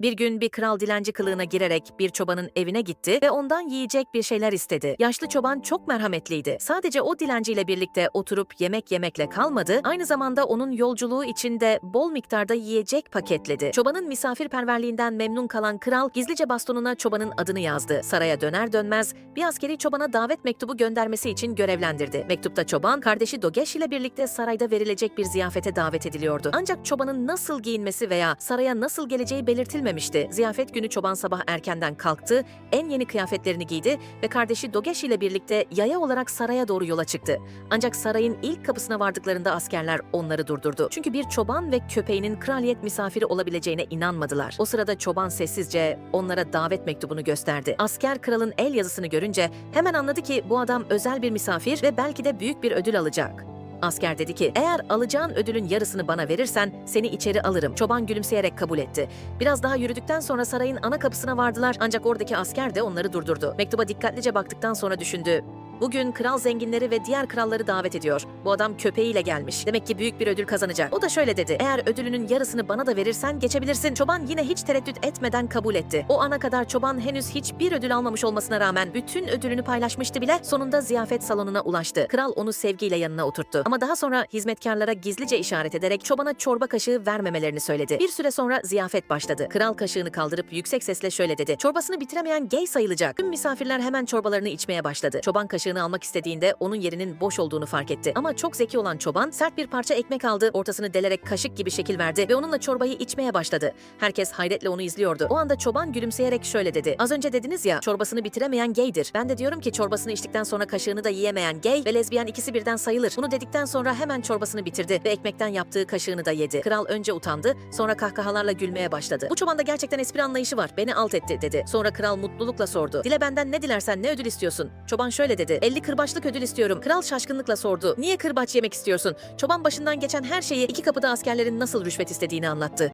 Bir gün bir kral dilenci kılığına girerek bir çobanın evine gitti ve ondan yiyecek bir şeyler istedi. Yaşlı çoban çok merhametliydi. Sadece o dilenciyle birlikte oturup yemek yemekle kalmadı, aynı zamanda onun yolculuğu için de bol miktarda yiyecek paketledi. Çobanın misafirperverliğinden memnun kalan kral gizlice bastonuna çobanın adını yazdı. Saraya döner dönmez bir askeri çobana davet mektubu göndermesi için görevlendirdi. Mektupta çoban kardeşi Dogeş ile birlikte sarayda verilecek bir ziyafete davet ediliyordu. Ancak çobanın nasıl giyinmesi veya saraya nasıl geleceği belirtilmemişti. Ziyafet günü çoban sabah erkenden kalktı, en yeni kıyafetlerini giydi ve kardeşi Dogeş ile birlikte yaya olarak saraya doğru yola çıktı. Ancak sarayın ilk kapısına vardıklarında askerler onları durdurdu. Çünkü bir çoban ve köpeğinin kraliyet misafiri olabileceğine inanmadılar. O sırada çoban sessizce onlara davet mektubunu gösterdi. Asker kralın el yazısını görünce hemen anladı ki bu adam özel bir misafir ve belki de büyük bir ödül alacak. Asker dedi ki, eğer alacağın ödülün yarısını bana verirsen seni içeri alırım. Çoban gülümseyerek kabul etti. Biraz daha yürüdükten sonra sarayın ana kapısına vardılar ancak oradaki asker de onları durdurdu. Mektuba dikkatlice baktıktan sonra düşündü. Bugün kral zenginleri ve diğer kralları davet ediyor. Bu adam köpeğiyle gelmiş. Demek ki büyük bir ödül kazanacak. O da şöyle dedi. Eğer ödülünün yarısını bana da verirsen geçebilirsin. Çoban yine hiç tereddüt etmeden kabul etti. O ana kadar çoban henüz hiçbir ödül almamış olmasına rağmen bütün ödülünü paylaşmıştı bile. Sonunda ziyafet salonuna ulaştı. Kral onu sevgiyle yanına oturttu. Ama daha sonra hizmetkarlara gizlice işaret ederek çobana çorba kaşığı vermemelerini söyledi. Bir süre sonra ziyafet başladı. Kral kaşığını kaldırıp yüksek sesle şöyle dedi. Çorbasını bitiremeyen gay sayılacak. Tüm misafirler hemen çorbalarını içmeye başladı. Çoban kaşığını almak istediğinde onun yerinin boş olduğunu fark etti. Ama çok zeki olan çoban sert bir parça ekmek aldı, ortasını delerek kaşık gibi şekil verdi ve onunla çorbayı içmeye başladı. Herkes hayretle onu izliyordu. O anda çoban gülümseyerek şöyle dedi. Az önce dediniz ya çorbasını bitiremeyen gaydir. Ben de diyorum ki çorbasını içtikten sonra kaşığını da yiyemeyen gay ve lezbiyen ikisi birden sayılır. Bunu dedikten sonra hemen çorbasını bitirdi ve ekmekten yaptığı kaşığını da yedi. Kral önce utandı, sonra kahkahalarla gülmeye başladı. Bu çobanda gerçekten espri anlayışı var. Beni alt etti dedi. Sonra kral mutlulukla sordu. Dile benden ne dilersen ne ödül istiyorsun? Çoban şöyle dedi. 50 kırbaçlık ödül istiyorum. Kral şaşkınlıkla sordu. Niye kırbaç yemek istiyorsun? Çoban başından geçen her şeyi iki kapıda askerlerin nasıl rüşvet istediğini anlattı.